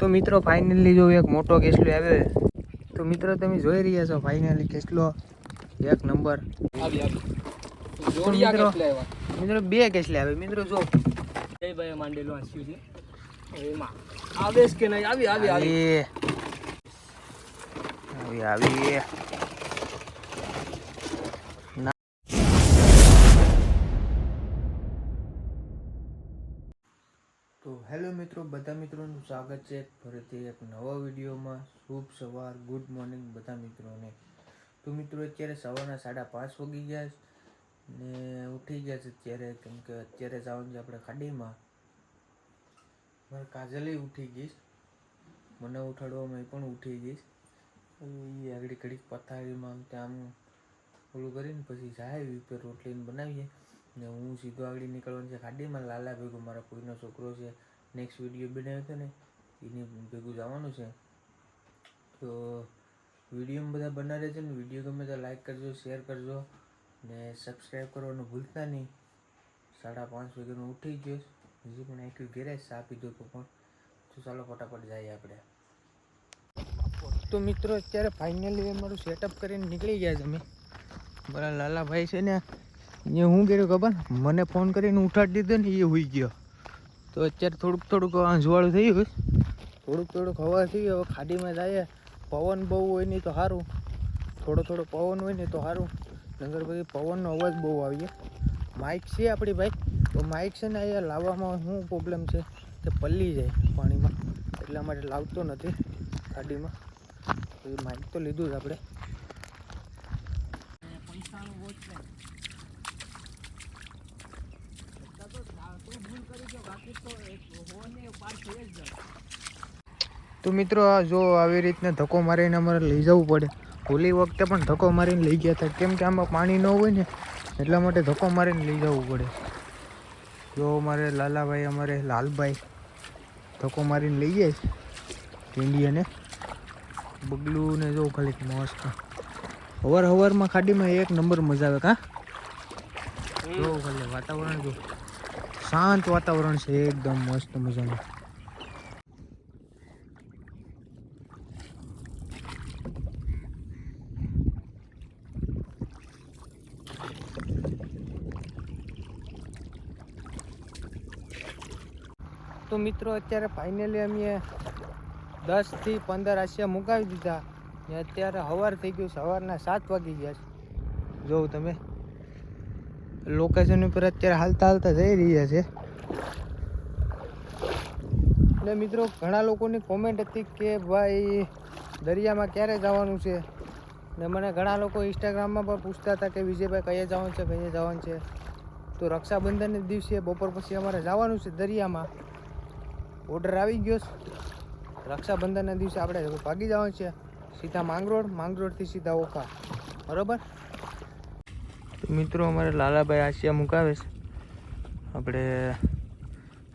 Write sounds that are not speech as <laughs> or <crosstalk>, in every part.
તો મિત્રો ફાઇનલી જો એક મોટો કેસલો આવ્યો તો મિત્રો તમે જોઈ રહ્યા છો ફાઇનલી કેસલો. એક નંબર મિત્રો બે કેસલે આવે. મિત્રો જો. જય ભાઈ માંડેલું છે. એમાં આવે કે નહીં? આવી આવી. આવી આવી આવી. મિત્રો, બધા મિત્રોનું સ્વાગત છે. ફરીથી એક નવા વિડીયોમાં. શુભ સવાર, ગુડ મોર્નિંગ બધા મિત્રોને. તો મિત્રો, અત્યારે સવારના સાડા પાંચ વાગી ગયા ને ઉઠી ગયા છે અત્યારે. કેમ કે અત્યારે જવાનું છે આપણે ખાડીમાં. મારે કાજલે ઉઠી ગઈશ મને ઉઠાડવામાં પણ ઉઠી ગઈશ એ આગળ ઘડીક પથારીમાં ત્યાં ઓલું કરીને પછી જાય ઉપર રોટલીને બનાવીએ. ને હું સીધો આગળ નીકળવાનું છે ખાડીમાં. લાલા ભેગો મારા કોઈનો છોકરો છે. નેક્સ્ટ વીડિયો બનાવ્યો હતો ને, એને ભેગું જવાનું છે. તો વિડીયોમાં બધા બનાવે છે ને વીડિયો ગમે તો લાઈક કરજો શેર કરજો, ને સબસ્ક્રાઈબ કરવાનું ભૂલતા નહીં. સાડા પાંચ વાગ્યાનો ઉઠી ગયો. હજી પણ એક ઘેરે આપી દો તો પણ. તો ચાલો ફટાફટ જઈએ આપણે. તો મિત્રો, અત્યારે ફાઇનલી અમારું સેટઅપ કરીને નીકળી ગયા છે અમે. મારા લાલાભાઈ છે ને એ હું કર્યું ખબર? મને ફોન કરીને ઉઠાડી દીધો ને, એ હોઈ ગયો. તો અત્યારે થોડુંક થોડુંક અંજવાળું થઈ ગયું થોડુંક થોડુંક હવા થઈ ગયું હવે ખાડીમાં જઈએ. પવન બહુ હોય નહીં તો સારું. થોડો થોડો પવન હોય ને તો સારું. નગર પછી પવનનો અવાજ બહુ આવીએ માઇક છે આપણી ભાઈ. તો માઇક છે ને અહીંયા લાવવામાં શું પ્રોબ્લેમ છે? કે પલ્લી જાય પાણીમાં. એટલા માટે લાવતો નથી ગાડીમાં તો માઇક તો લીધું જ આપણે. પૈસાનો છે તો તું ભૂલ કરી ગયો બાકી તો મિત્રો જો આવી રીતના ધક્કો મારીને અમારે લઈ જવું પડે. હોલી વખતે પણ ધક્કો મારીને લઈ ગયા હતા. કેમ કે આમાં પાણી ન હોય ને, એટલા માટે ધક્કો મારીને લઈ જવું પડે. જો અમારે લાલાભાઈ, અમારે લાલભાઈ ધક્કો મારીને લઈ જાય ઇન્ડિયાને બગલું ને જો ખાલી મસ્ત. હવાર હવારમાં ખાડીમાં એક નંબર મજા આવે, કા? જો ખાલી વાતાવરણ જો. શાંત વાતાવરણ છે, એકદમ મસ્ત મજાનું. તો મિત્રો, અત્યારે ફાઇનલી અમે દસથી પંદર આશિયા મુકાવી દીધા ને અત્યારે સવાર થઈ ગયું સવારના સાત વાગી ગયા છે. જોઉં તમે. લોકેશન ઉપર અત્યારે હાલતા હાલતા જઈ રહ્યા છે. ને મિત્રો, ઘણા લોકોની કોમેન્ટ હતી કે ભાઈ, દરિયામાં ક્યારે જવાનું છે? ને મને ઘણા લોકો ઇન્સ્ટાગ્રામમાં પણ પૂછતા હતા કે વિજયભાઈ કયે જવાનું છે, કયા જવાનું છે? તો રક્ષાબંધનના દિવસે બપોર પછી અમારે જવાનું છે દરિયામાં. ઓર્ડર આવી ગયો રક્ષાબંધનના દિવસે આપણે ભાગી જવાનું છે સીધા માંગરોળ. માંગરોળથી સીધા ઓખા. બરોબર? મિત્રો અમારે લાલાભાઈ આશિયા મુકાવે છે. આપણે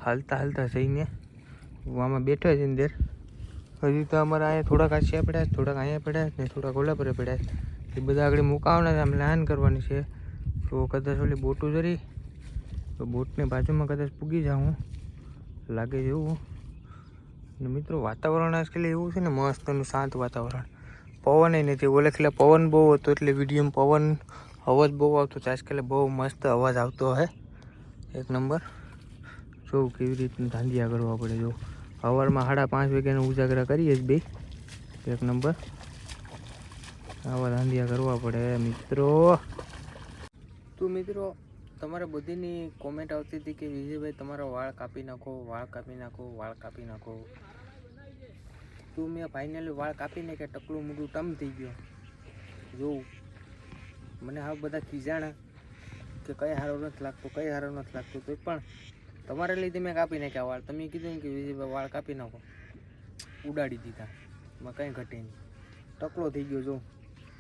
હાલતા હાલતા જઈને આમાં બેઠો છે અંદર. હજી તો અમારે અહીંયા થોડાક આશિયા પડ્યા થોડાક અહીંયા પડ્યા ને થોડાક ઓલા પર પડ્યા. એ બધા આગળ મુકાવવાના છે, આમ લાન કરવાની છે. તો કદાચ ઓલી બોટું જરી તો બોટની બાજુમાં કદાચ પૂગી જાઉં લાગે છે એવું. ને મિત્રો વાતાવરણ આજકાલ એવું છે ને, મસ્તનું શાંત વાતાવરણ. પવન નથી, ઓલે પવન બહુ હતો, એટલે વિડીયોમાં પવન અવાજ બહુ આવતો છે. આજકાલ બહુ મસ્ત અવાજ આવતો હે. એક નંબર. જોઉં કેવી રીતનું ધાંધિયા કરવા પડે જો. સવારમાં સાડા પાંચ વાગ્યાનો ઉજાગરા કરીએ જ બે. એક નંબર. આવા ધાંધિયા કરવા પડે મિત્રો. તો મિત્રો, તમારે બધીની કોમેન્ટ આવતી હતી કે વિજયભાઈ, તમારા વાળ કાપી નાખો, વાળ કાપી નાખો, વાળ કાપી નાખો. તો મેં ફાઇનલી વાળ કાપીને કે ટકલું મોટું ટમ થઈ ગયો. જોઉં મને આ બધા ખીજાણા કે કઈ હારો નથી લાગતો, કઈ હારો નથી લાગતો, તો પણ તમારા લીધે મેં કાપી નાખ્યા વાળ. તમે કીધું ને કે બીજી વાળ કાપી નાખો. ઉડાડી દીધા. એમાં કંઈ ઘટે નહીં. ટકલો થઈ ગયો, જો.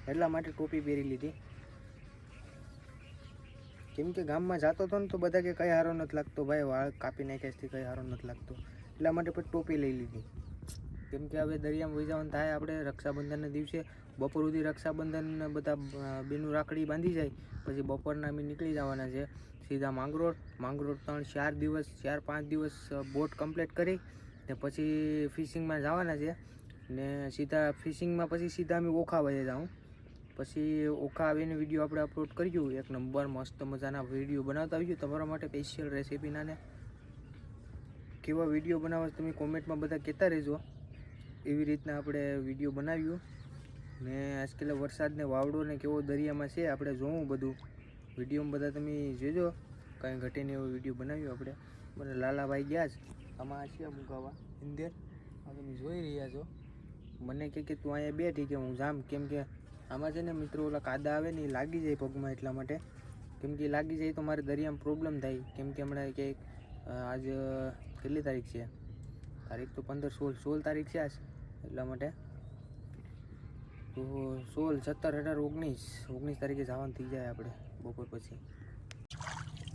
એટલા માટે ટોપી પહેરી લીધી. કેમ કે ગામમાં જતો હતો ને તો બધા કે કઈ હારો નથી લાગતો ભાઈ, વાળ કાપી નાખ્યાથી કઈ હારો નથી લાગતો. એટલા માટે પછી ટોપી લઈ લીધી. કેમ કે હવે દરિયામાં વહી જવાનું થાય આપણે રક્ષાબંધનના દિવસે બપોર સુધી રક્ષાબંધન બધા બેનું રાખડી બાંધી જાય, પછી બપોરના અમે નીકળી જવાના છે. સીધા માંગરોળ માંગરોળ ત્રણ, ચાર દિવસ, ચાર, પાંચ દિવસ બોટ કમ્પ્લીટ કરી ને પછી ફિશિંગમાં જવાના છે. ને સીધા ફિશિંગમાં પછી સીધા અમે ઓખા વધે જાઉં. પછી ઓખા આવીને વીડિયો આપણે અપલોડ કર્યું. એક નંબર મસ્ત મજાના વીડિયો બનાવતા આવ્યું તમારા માટે સ્પેશિયલ રેસીપીના ને કેવા વીડિયો બનાવવા તમે કોમેન્ટમાં બધા કહેતા રહેજો. એવી રીતના આપણે વીડિયો બનાવ્યું. ને આજકાલ વરસાદને વાવડો ને કેવો દરિયામાં છે, આપણે જોવું બધું. વિડીયોમાં બધા તમે જોજો. કાંઈ ઘટીને એવો વીડિયો બનાવ્યો આપણે. મને લાલાભાઈ ગયા છે આમાં આશિયા મુકાવા ઇન્દર. આ તમે જોઈ રહ્યા છો. મને કહે કે તું અહીંયા બેઠી કે હું જામ. કેમ કે આમાં છે ને મિત્રો ઓલા કાદા આવે ને એ લાગી જાય પગમાં એટલા માટે. કેમ કે લાગી જાય તો મારે દરિયામાં પ્રોબ્લેમ થાય. કેમ કે હમણાં ક્યાંક આજ, કેટલી તારીખ છે? તારીખ તો પંદર સોળ સોળ તારીખ છે આજ. એટલા માટે. તો સોળ સત્તર, અઢાર, ઓગણીસ. ઓગણીસ તારીખે જવાનું થઈ જાય આપણે, બપોર પછી.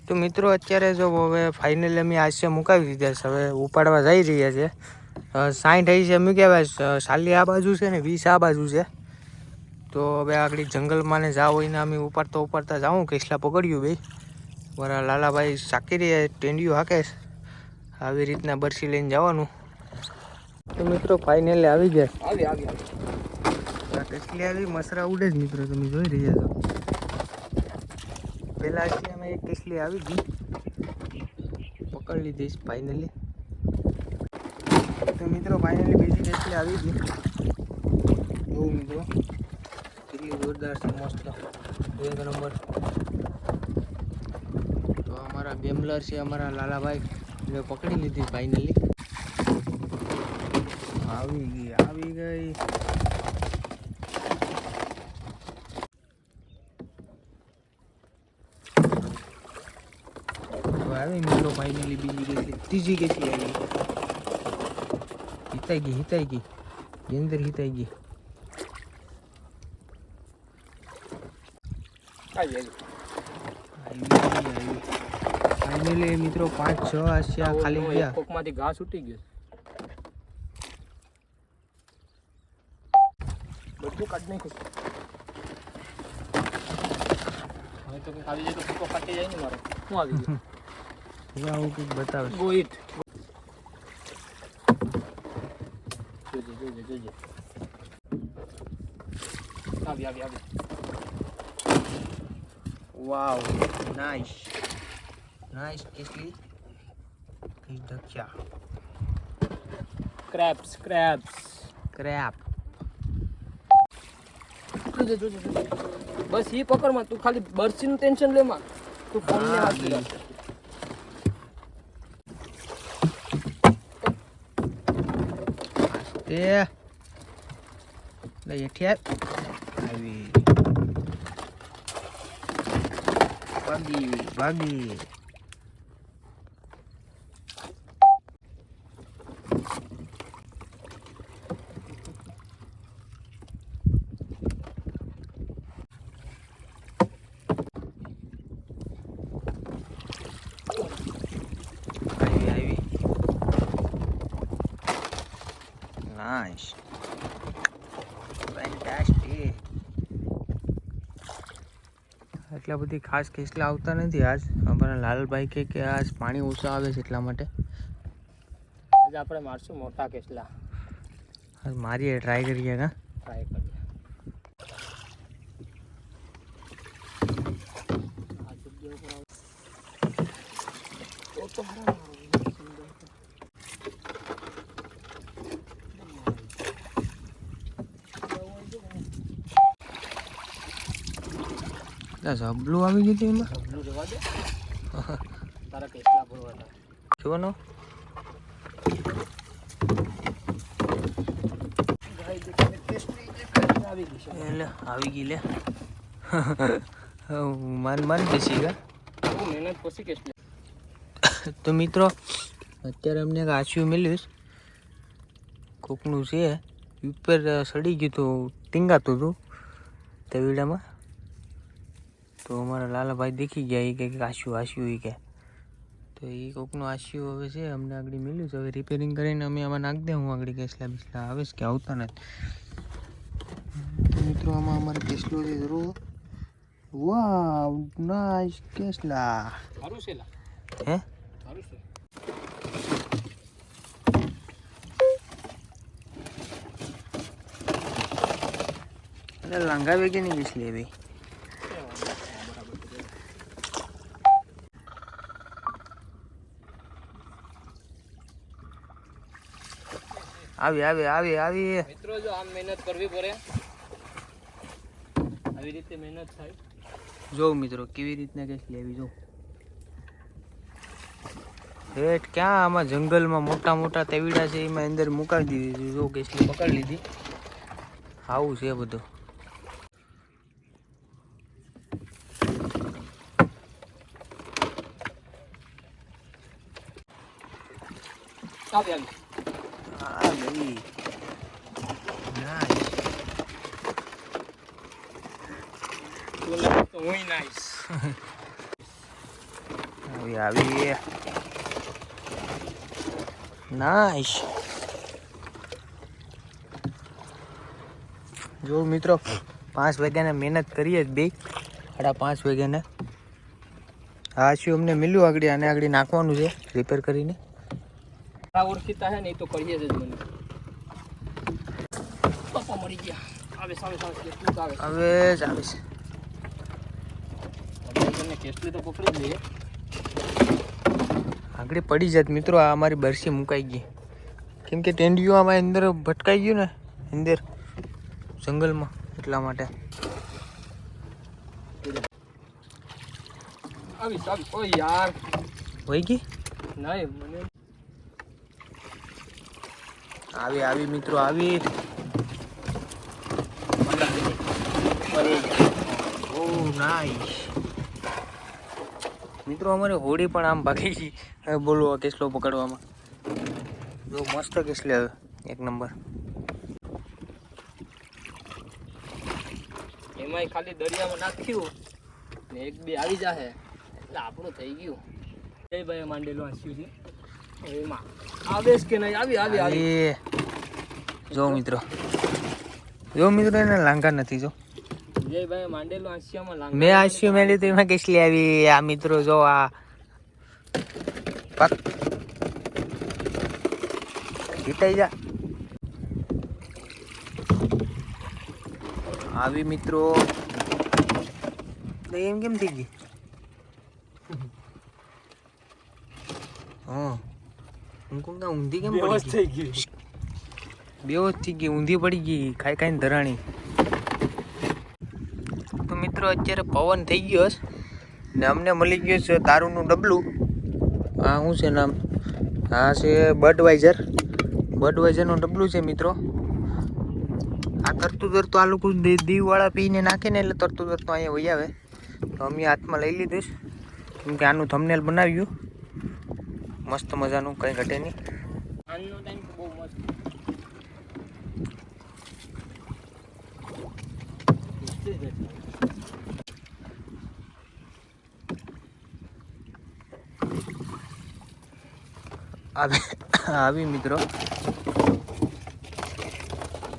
તો મિત્રો, અત્યારે જો હવે ફાઇનલી અમે આશય મુકાવી દીધા છે. હવે ઉપાડવા જઈ રહ્યા છે. સાઠ છે કહેવાય. સાલી આ બાજુ છે ને, વીસ આ બાજુ છે. તો હવે આગળ જંગલમાં ને જાવ હોય ને અમે ઉપાડતા ઉપાડતા જાઉં. કેસલા પકડ્યું ભાઈ. મારા લાલાભાઈ સાકી રહ્યા ટેન્ડિયું હાકે આવી રીતના બરસી લઈને જવાનું. તો મિત્રો ફાઇનલી આવી ગયા. આવી આ આવી મસરા ઉડે જ મિત્રો, તમે જોઈ રહ્યા છો. પેલા અમે એક કેટલી આવી હતી. પકડી લીધી ફાઇનલી તો મિત્રો ફાઇનલી બીજી કેટલી આવી ગઈ બહુ મિત્રો, કેટલી જોરદાર છે, મસ્ત. એક નંબર. તો અમારા બેમ્બલર છે, અમારા લાલાભાઈ. મેં પકડી લીધી ફાઇનલી આવી ગઈ આવી ગઈ તો આવી મિત્રો ફાઇનલી બીજી કેટલી ત્રીજી કેટલી આવી હિતાઈ ગઈ હિતાઈ ગઈ એની અંદર હિતાઈ ગઈ આવી આવી ફાઇનલી મિત્રો પાંચ છ આશા ખાલી ગયા. કોકમાંથી ઘાસ ઉટી ગયો. બધું કાઢી નાખ્યું. હવે તો કંઈક આવી જાય તો ફૂકો ફાટી જાય ને મારો. શું આવી ગયું? હવે આવું કંઈક બતાવે. ગો ઇટ જોજે જોજે જોજે. આવી આવી આવી. વાવ નાઈસ નાઈસ કેટલી ઢક્યા ક્રેપ્સ ક્રેબ્સ ક્રેપ જોજે જોજે જોજે. બસ ઈ પકડમાં તું ખાલી બરસીનું ટેન્શન લેમાં તું ફોન ને હાથ હા, રાખ. તે લઈ હેઠિયા આવી. ભાગી ભાગી આવી આવી નાઇસ ફેન્ટાસ્ટિક એટલા બધી ખાસ કેસલા આવતા નથી આજ. અમારા લાલભાઈ કે કે આજ પાણી ઓછા આવે છે એટલા માટે. આજે આપણે મારશું મોટા કેસલા આજ મારીએ ટ્રાય કરીએ કા ટ્રાય કરીએ આ જગ્યા ઉપર આવ- ઓ તો હારા સુંદર છે. ઝબલું આવી ગયું હતું એમાં ઢગલું જવા દે. તારા કેસલા ભરવા હતા? જોવાનો આવી ગઈ એટલે આવી ગઈ લે. માન માન બેસી ગયા મહેનત પછી કેસલા તો મિત્રો અત્યારે અમને એક મેળ્યું. કોકનું છે ઉપર સડી ગયું હતું ટીંગાતું હતું તે વિડામાં. તો અમારા લાલાભાઈ દેખી ગયા એ કંઈક આશ્યું આશ્યું એ કે. તો એ કોકનું આશ્યું હવે છે અમને આગળ મળ્યું છે. હવે રિપેરિંગ કરીને અમે આમાં નાખ દે હું આગળ કેસલા બિસલા આવે છે કે આવતા નથી. મિત્રો આમાં અમારે કેસલો છે જરૂર. વાવ નાઈસ કેસલા. સારું છે હે? સારું છે. લાંગા વેગી નહીં બેસલી ભાઈ આવી આવી આવી આવી. મિત્રો જો આમ મહેનત કરવી પડે. આવી રીતે મહેનત થાય. જો મિત્રો કેવી રીતના કેસ લેવી જો. રેટ ક્યાં આમાં જંગલમાં મોટા મોટા તેવીડા છે એમાં અંદર મુકાવી દીધી જો કેસલી પકડી લીધી. આવું છે બધું. આવી આવી આ ગઈ નાઈસ તો હું નાઈસ આવી આવી નાઈસ જો મિત્રો પાંચ વાગ્યાને મહેનત કરીએ જ બે. સાડા પાંચ વાગ્યાને. હા શું અમને મળ્યું આગળ? આને આગળ નાખવાનું છે રિપેર કરીને. આ ઓળખીતા હે ને એ તો કરીએ જ મને. પપ્પા મરી ગયા. આવે સામે સામે આવે. આવે આવે કેટલી તો પકડી લઈએ. આગળ પડી જાત મિત્રો આ અમારી બરસી મુકાઈ ગઈ. કેમ કે ટેન્ડિયું આમાં અંદર ભટકાઈ ગયું ને અંદર જંગલમાં એટલા માટે. આવી આવી. ઓ યાર. હોય ગઈ? નહીં મને આવી આવી મિત્રો આવી. ઓ નાઈસ મિત્રો અમારે હોડી પણ આમ ભાગી ગઈ. હવે બોલો કેસલો પકડવામાં. જો મસ્ત કેસલી હવે એક નંબર. એમાંય ખાલી દરિયામાં નાખ્યું ને એક બે આવી જાહે. એટલે આપણું થઈ ગયું. જય ભાઈ માંડેલું હાસ્યું છે. એમાં આવે જ કે નહીં? આવી આવી આવી. આવી જો મિત્રો. જો મિત્રો એને લાંગા નથી જો. માંડેલું લાંગ. મેં આશ્યું મેં લીધું એમાં કેસલી આવી આ મિત્રો જો આ. જીતાઈ જા. આવી મિત્રો. એમ કેમ થઈ ગઈ? હા. હું કહું ઊંધી કેમ પડી ગઈ? થઈ ગયું બેહોશ થઈ ગઈ ઊંધી પડી ગઈ ખાઈ ખાઈને ધરાણી. તો મિત્રો, અત્યારે પવન થઈ ગયો છે. ને અમને મળી ગયું છે દારૂનું ડબલું. આ શું છે નામ? આ છે બડવાઇઝર બડવાઇઝરનું ડબલું છે મિત્રો. આ તરતું તરતું આ લોકો દીવવાળા પીને નાખે ને એટલે તરતું તરતું અહીંયા વહી આવે. તો અમે હાથમાં લઈ લીધું છે. કેમ કે આનું થમનેલ બનાવ્યું. મસ્ત મજાનું, કંઈ ઘટે નહીં આજનો ટાઈમ તો બહુ મસ્ત આવી આવી મિત્રો.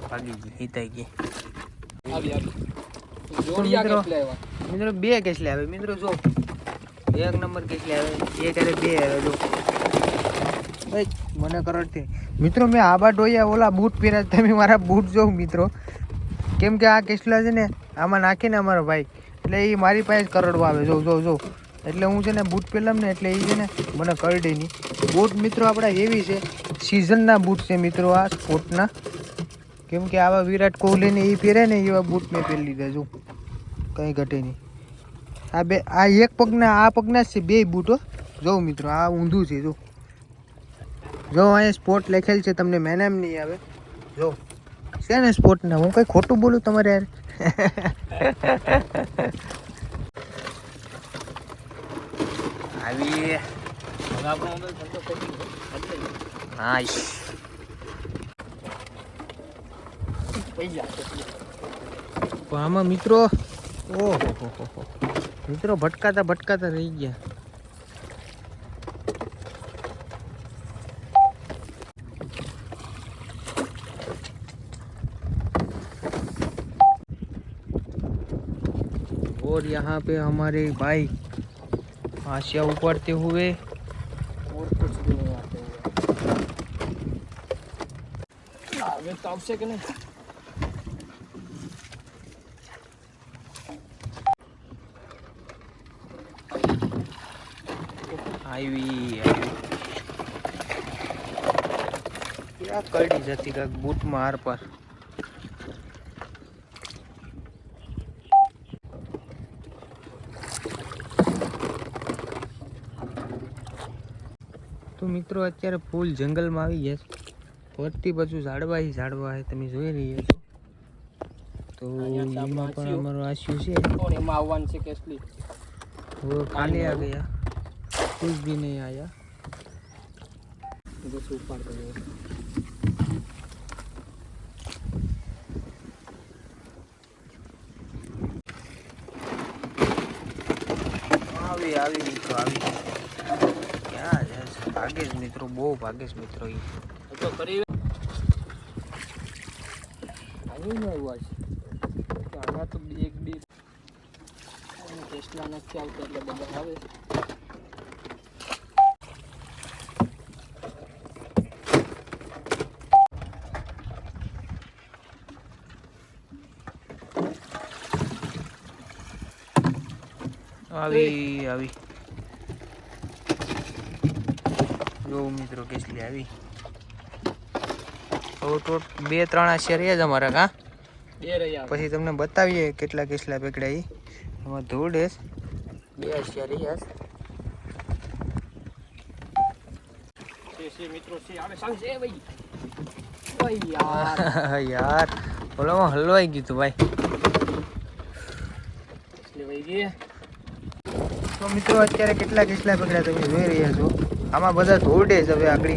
ભાગી ગઈ હિતાઈ ગઈ. મિત્રો- બે કેસલે આવે? મિત્રો જો એક નંબર કેસલે આવે? એક અરે બે આવે જો. મને કરડતી મિત્રો મેં આબા ડોયા ઓલા બૂટ પહેર્યા તમે મારા બૂટ જોઉં મિત્રો. કેમ કે આ કેસલા છે ને આમાં નાખીને અમારો ભાઈ. એટલે એ મારી પાસે જ કરડવા આવે. જો જો જો. એટલે હું છે ને બૂટ પહેરલામ ને એટલે એ છે ને મને કરડે નહીં બૂટ મિત્રો આપણા એવી છે સિઝનના બૂટ છે મિત્રો આ સ્પોર્ટના કેમ કે આવા વિરાટ કોહલીને એ પહેરે ને એવા બૂટ મેં પહેરી લીધા છું કંઈ ઘટે નહીં. આ બે, આ એક પગના, આ પગના જ છે બે બૂટો જો મિત્રો, આ ઊંધું છે, જો. જો અહીંયા સ્પોર્ટ લખેલ છે, તમને મેં એમ નહીં આવે. જો. છે ને? સ્પોર્ટના હું કંઈ ખોટું બોલું તમારે યાર? <laughs> આવી હવે આપણો મોબાઈલ ઠંડો થઈ ગયો એટલે નાઈસ પૈસા પણ આમાં મિત્રો ઓહો હો હો હો મિત્રો ભટકાતા ભટકાતા રહી ગયા और यहाँ पे हमारे भाई हाशिया उपाड़ते हुए और कुछ भी नहीं आते हुए आगे तो आपसे कि नहीं આવી આ કરડી જતી કાંક બૂટમાં હાર પર તો મિત્રો અત્યારે ફૂલ જંગલમાં આવી ગયા છે. ફરતી બાજુ ઝાડવા ઝાડવા તમે જોઈ રહ્યા છો. તો એમાં પણ અમારું આશ્યુ છે. એમાં આવવાનું છે કેસલી વો કાલે આ ગયા. કુછ બી નહીં આયા આવી આવી મિત્રો આવી. જાય છે ભાગે છે મિત્રો બહુ ભાગેશ મિત્રો એ તો કરી આવ્યું તો એક બે. અને નથી આવતો એટલે બધા આવે. આવી આવી. જો મિત્રો કેસલી આવી. તો તો બે ત્રણ આશિયા રહ્યા જ અમારા કા? બે રહ્યા. પછી તમને બતાવીએ કેટલા કેસલા પકડ્યા ઈ એમાં ધૂળ છે બે આશિયા રહ્યા છે. છે છે મિત્રો છે. આવે સામે ભાઈ. યાર. <laughs> યાર ઓલામાં હલવાઈ ગયું તું ભાઈ. તો મિત્રો અત્યારે કેટલા કેસલા પકડ્યા તમે જોઈ રહ્યા છો? આમાં બધા ધોરડે છે હવે આગળ.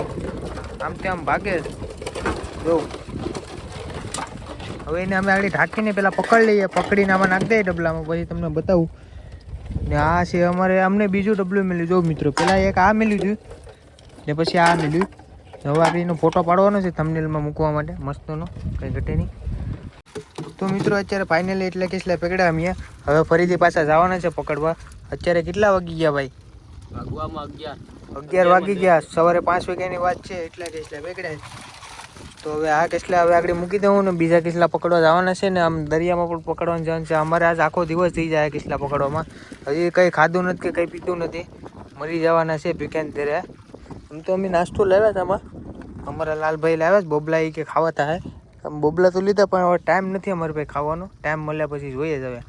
આમ તેમ ભાગે. જો. હવે એને અમે આગળ ઢાંકીને પેલા પકડી લઈએ. પકડીને આમાં નાખી દઈએ ડબલામાં. પછી તમને બતાવું. ને આ છે અમારે, અમને બીજું ડબલું મળ્યું. જો મિત્રો, પેલા એક આ મળ્યું હતું ને પછી આ મળ્યું. હવે આપણે એનો ફોટો પાડવાનો છે થમનેલમાં મૂકવા માટે. મસ્તનો. કંઈ ઘટે નહીં. તો મિત્રો, અત્યારે ફાઇનલી એટલે કેટલા પકડ્યા અમે. હવે ફરીથી પાછા જવાના છે પકડવા. અત્યારે કેટલા વાગી ગયા ભાઈ? ભાગવામાં અગિયાર. અગિયાર વાગી ગયા. સવારે પાંચ વાગ્યાની વાત છે, એટલા કેસલા પકડ્યા તો હવે આ કેસલા હવે આગળ મૂકી દઉં ને બીજા કેસલા પકડવા જવાના છે ને આમ દરિયામાં પણ પકડવાનું જવાનું છે. અમારે આજ આખો દિવસ થઈ જાય કેસલા પકડવામાં. હજી કંઈ ખાધું નથી કે કંઈ પીતું નથી. મરી જવાના છે ભીખાને તેરે આમ તો અમે નાસ્તો લાવ્યા હતા આમાં. અમારા લાલભાઈ લાવ્યા છે બોબલા એ કે ખાવા હતા આમ બોબલા તો લીધા, પણ હવે ટાઈમ નથી અમારે ભાઈ ખાવાનો. ટાઈમ મળ્યા પછી જોઈએ જ હવે.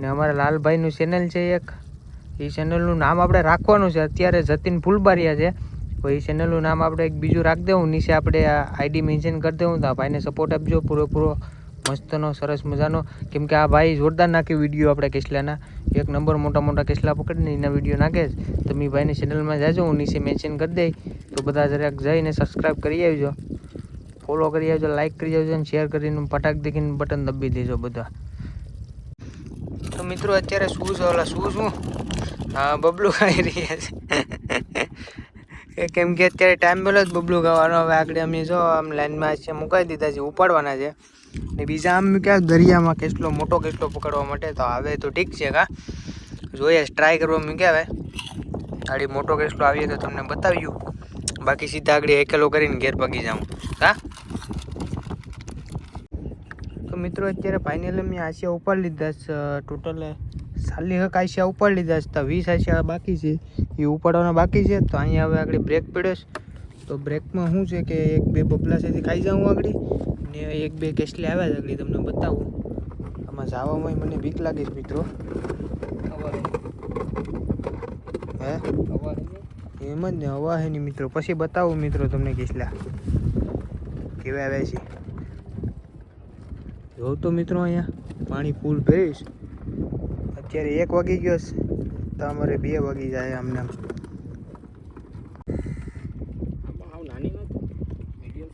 ને અમારા લાલભાઈનું ચેનલ છે એક. એ ચેનલનું નામ આપણે રાખવાનું છે. અત્યારે જતીન ફૂલબારિયા છે. તો એ ચેનલનું નામ આપણે એક બીજું રાખી દેવું. નીચે આપણે આ આઈડી મેન્શન કરી દેવું. તો આ ભાઈને સપોર્ટ આપજો. પૂરેપૂરો મસ્તનો, સરસ મજાનો. કેમ કે આ ભાઈ જોરદાર નાખે વીડિયો આપણે કેસલાના. એક નંબર મોટા મોટા કેસલા પકડીને એના વીડિયો નાખે છે તો ભાઈની ચેનલમાં જાજો. હું નીચે મેન્શન કરી દઈ તો બધા જરાક જઈને સબસ્ક્રાઈબ કરી આવજો. ફોલો કરી આવજો લાઇક કરી આવજો અને શેર કરીને ફટાક દેખીને બટન દબી દેજો બધા. તો મિત્રો, અત્યારે શું છે? ઓલા શું શું? હા, બબલું ખાઈ રહ્યા છે. કેમ કે અત્યારે ટાઈમ પેલો જ બબલું ખાવાનો. હવે આગળ અમે જો આમ લાઈનમાં છે, મુકાઈ દીધા છે, ઉપાડવાના છે. ને બીજા આમ ક્યાં દરિયામાં કેટલો મોટો કેટલો પકડવા માટે, તો આવે તો ઠીક છે કા. જોઈએ ટ્રાય કરવા મૂક્યા હવે. ગાડી મોટો કેટલો આવીએ તો તમને બતાવ્યું. બાકી સીધા આગળ એકેલો કરીને ઘેર પગી જાઉં. હા તો મિત્રો, અત્યારે ફાઇનલ મેં આશિયા ઉપાડી લીધા છે. ટોટલ સાલી હક આશિયા ઉપાડી લીધા છે. તો વીસ આશિયા બાકી છે. એ ઉપાડવાના બાકી છે. તો અહીંયા હવે આગળ બ્રેક પડ્યો તો બ્રેકમાં શું છે કે એક બે બબલા તે ખાઈ જાઉં આગળ. ને એક બે કેસલી આવ્યા છે આગળ. તમને બતાવું. આમાં જવામાં મને બીક લાગે છે મિત્રો. હે? એમ જ ને, હવા હે નહીં મિત્રો. પછી બતાવું મિત્રો તમને કેસલા કેવા આવ્યા છે. જોઉં તો મિત્રો અહીંયા પાણી ફૂલ ભરીશ. અત્યારે એક વાગી ગયો છે. તો અમારે બે વાગી જાય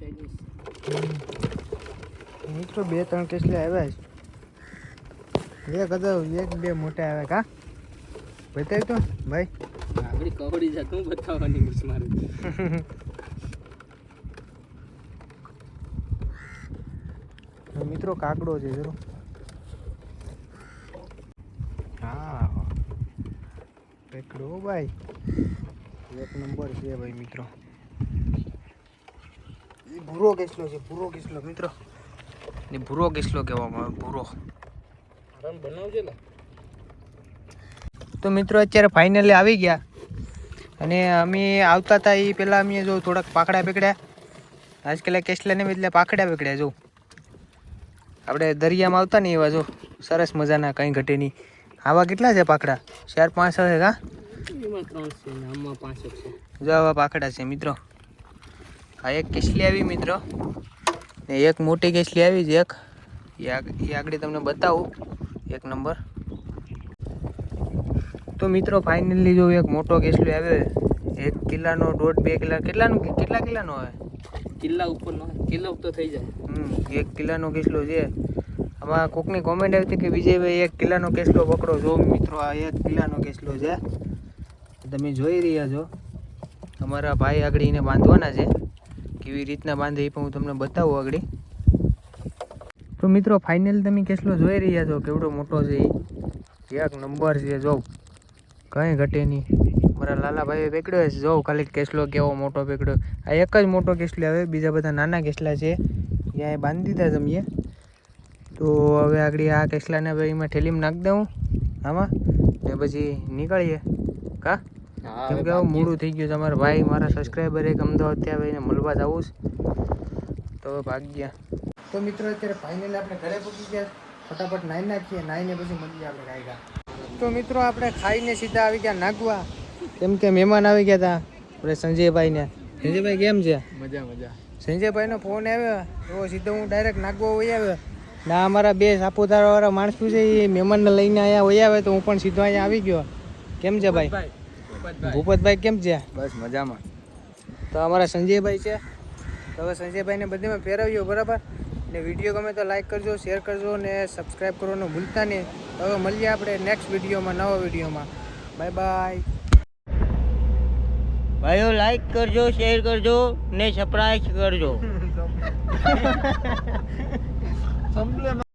સાઈઝની મિત્રો બે ત્રણ કેસલે આવ્યા છે. એક હતો એક બે મોટા આવ્યા કા? બતાવી તો ભાઈ? આપણી કવડી જા તું બતાવવાની મારે. <laughs> મિત્રો કાકડો છે જરો હા. કાકડો ભાઈ. એક નંબર છે ભાઈ મિત્રો. એ ભૂરો કેસલો છે ભૂરો કેસલો મિત્રો. એ ભૂરો કેસલો કહેવામાં આવે ભૂરો. બનાવજે ને. તો મિત્રો અત્યારે ફાઇનલી આવી ગયા. અને અમે આવતા હતા એ પહેલાં અમે જો થોડાક પાકડા પકડ્યા આજકાલ કેસલાને બદલે પાકડા પકડ્યા જો. આપણે દરિયામાં આવતા ને એવા જો સરસ મજાના કંઈ ઘટે નહીં આવા કેટલા છે પાકડા ચાર પાંચ છે કા? જ આવા પાકડા છે મિત્રો. આ એક કેસલી આવી મિત્રો. ને એક મોટી કેસલી આવી છે એક. એ આગળ તમને બતાવું. એક નંબર. તો મિત્રો ફાઇનલી જો એક મોટો કેસલો આવ્યો એક કિલ્લાનો દોઢ બે કિલ્લા કેટલાનો કેટલા કિલ્લાનો આવે? કિલ્લા ઉપર નો કિલ્લા તો થઈ જાય. હમ, એક કિલ્લાનો કેસલો છે. આમાં કોકની કોમેન્ટ આવી હતી કે વિજયભાઈ, એક કિલ્લાનો કેસલો પકડો. જો મિત્રો, આ એક કિલ્લાનો કેસલો છે. તમે જોઈ રહ્યા છો. અમારા ભાઈ આગળ એને બાંધવાના છે. કેવી રીતના બાંધે એ પણ હું તમને બતાવું આગળ. તો મિત્રો ફાઇનલ તમે કેસલો જોઈ રહ્યા છો. કેવડો મોટો છે એ. એક નંબર છે, જો. કંઈ ઘટે નહીં. મારા લાલાભાઈએ પકડ્યો છે. જો ખાલી કેસલો કેવો મોટો પકડ્યો આ એક જ મોટો કેસલો આવે બીજા બધા નાના કેસલા છે. ત્યાં બાંધી દીધા જમીએ તો હવે આગળ આ કેસલાને ભાઈ એમાં ઠેલીમાં નાખી દઉં. આમાં ને પછી નીકળીએ. કા? કેમ કે હવે મોડું થઈ ગયું તમારા ભાઈ મારા સબસ્ક્રાઈબર એક અમદાવાદ ત્યાં આવીને મળવા જવું છે. તો હવે ભાગ ગયા. તો મિત્રો અત્યારે ફાઇનલ આપણે ઘરે પહોંચી ગયા. ફટાફટ નાઈ નાખીએ. નાઈને પછી મળીએ આપણે કાંઈ તો મિત્રો આપણે ખાઈને સીધા આવી ગયા નાગવા. કેમ કે મહેમાન આવી ગયા હતા આપણે સંજયભાઈને. સંજયભાઈ કેમ છે? મજા મજા. સંજયભાઈનો ફોન આવ્યો. તો સીધો હું ડાયરેક્ટ નાગવા વહી આવ્યો. ના અમારા બે સાપુતારા વાળા માણસો છે એ મહેમાનને લઈને અહીંયા વહી આવે તો હું પણ સીધો અહીંયા આવી ગયો. કેમ છે ભાઈ? ભૂપતભાઈ કેમ છે? બસ મજામાં. તો અમારા સંજયભાઈ છે. તો હવે સંજયભાઈને બધેમાં ફેરવ્યો બરાબર? ને વીડિયો ગમે તો લાઈક કરજો શેર કરજો ને સબસ્ક્રાઈબ કરવાનું ભૂલતા નહીં. હવે મળીએ આપણે નેક્સ્ટ વિડીયોમાં નવા વિડીયોમાં. બાય બાય ભાઈઓ લાઈક કરજો શેર કરજો ને સપ્રાઈઝ કરજો. <laughs>